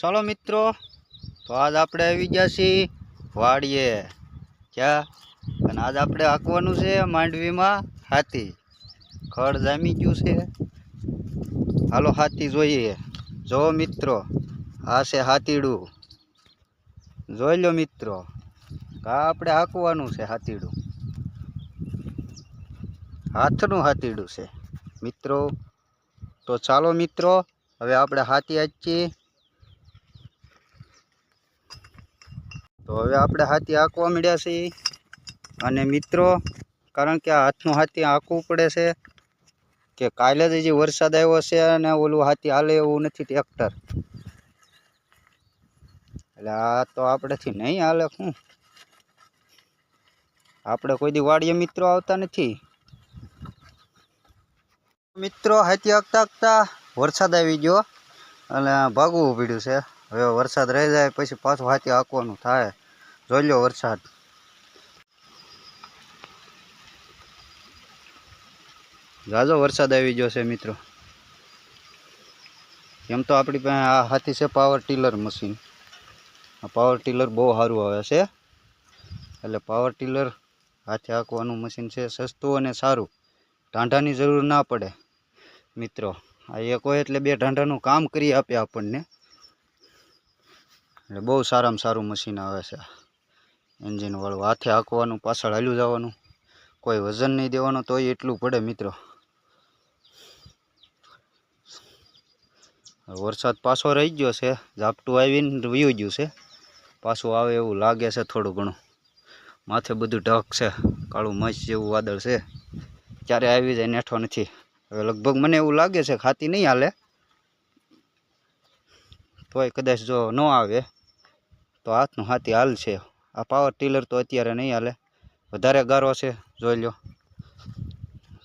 ચાલો મિત્રો, તો આજ આપણે આવી ગયા છીએ વાડીએ ક્યાં? અને આજ આપણે હાંકવાનું છે માંડવીમાં હાથી. ખડ જામી ગયું છે. હાલો હાથી જોઈએ. જો મિત્રો, આ છે હાથીડું. જોઈ લો મિત્રો, આ આપણે હાંકવાનું છે હાથીડું. હાથનું હાથીડું છે. મિત્રો, તો ચાલો મિત્રો, હવે આપણે હાથી હાચીએ તો હવે આપણે હાથી આંકવા મળ્યા છીએ. અને મિત્રો, કારણ કે આ હાથનું હાથી આંકવું પડે છે કે કાલે જ વરસાદ આવ્યો છે અને ઓલું હાથી હાલે એવું નથી ટ્રેક્ટર. એટલે આ તો આપણેથી નહીં હાલે શું? આપણે કોઈ દી વાડીએ મિત્રો આવતા નથી. મિત્રો, હાથી આંકતા આંકતા વરસાદ આવી ગયો. અને ભાગવું પડ્યું છે. હવે વરસાદ રહી જાય પછી પાછું હાથી હાંકવાનું થાય. જોઈ લો વરસાદ. જાજો વરસાદ આવી ગયો છે મિત્રો. એમ તો આપણી પાસે આ હાથી છે પાવર ટીલર મશીન આ પાવર ટીલર બહુ સારું આવે છે. એટલે પાવર ટીલર હાથે હાંકવાનું મશીન છે, સસ્તું અને સારું. ઢાંઢાની જરૂર ના પડે. મિત્રો. આ એક હોય એટલે બે ઢાંઢાનું કામ કરી આપે આપણને. એટલે બહુ સારામાં સારું મશીન આવે છે. એન્જિનવાળું હાથે હાંકવાનું, પાછળ હાલ્યું જવાનું. કોઈ વજન નહીં દેવાનું તોય એટલું પડે મિત્રો. વરસાદ પાછો રહી ગયો છે. ઝાપટું આવીને વયું ગયું છે. પાછું આવે એવું લાગે છે થોડું ઘણું. માથે બધું ઢક છે. કાળું મચ જેવું વાદળ છે. ક્યારે આવી જાય નેઠો નથી. હવે લગભગ મને એવું લાગે છે ખાતી નહીં હાલે. તોય કદાચ જો ન આવે, તો હાથનું હાથી હાલ છે. આ પાવર ટીલર તો અત્યારે નહીં હાલે. વધારે ગારો છે, જોઈ લો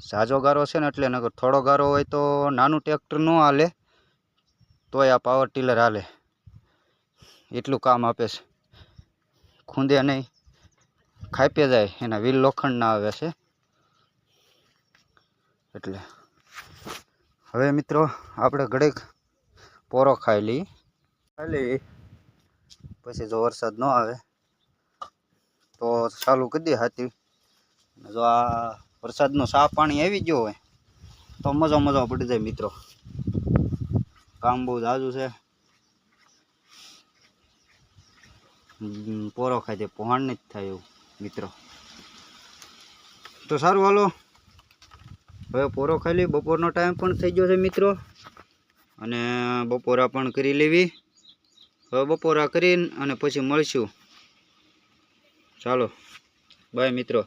ઝાઝો ગારો છે ને એટલે નગર થોડો ગારો હોય તો નાનું ટ્રેક્ટર ન હાલે, તોય આ પાવર ટીલર હાલે. એટલું કામ આપે છે. ખૂંદે નહીં ખાઈપે જાય, એના વીલ લોખંડના આવે છે. એટલે હવે મિત્રો, આપણે ઘડીક પોરો ખાઈ લઈએ. ખાઈ લઈએ. પછી જો વરસાદ ન આવે, તો ચાલુ કરી દે હાથી જો આ વરસાદનો સાફ પાણી આવી ગયો હોય, તો મજો મજો પડી જાય મિત્રો. કામ બહુ જાજુ છે. પોરો ખાઈ દે પહોંચ નહીં થાય એવું, મિત્રો. તો સારું, હાલો. હવે પોરો ખાલી બપોરનો ટાઈમ પણ થઈ ગયો છે મિત્રો. અને બપોરા પણ કરી લેવી. હવે બપોરા કરીને અને પછી મળશું. ચાલો બાય મિત્રો.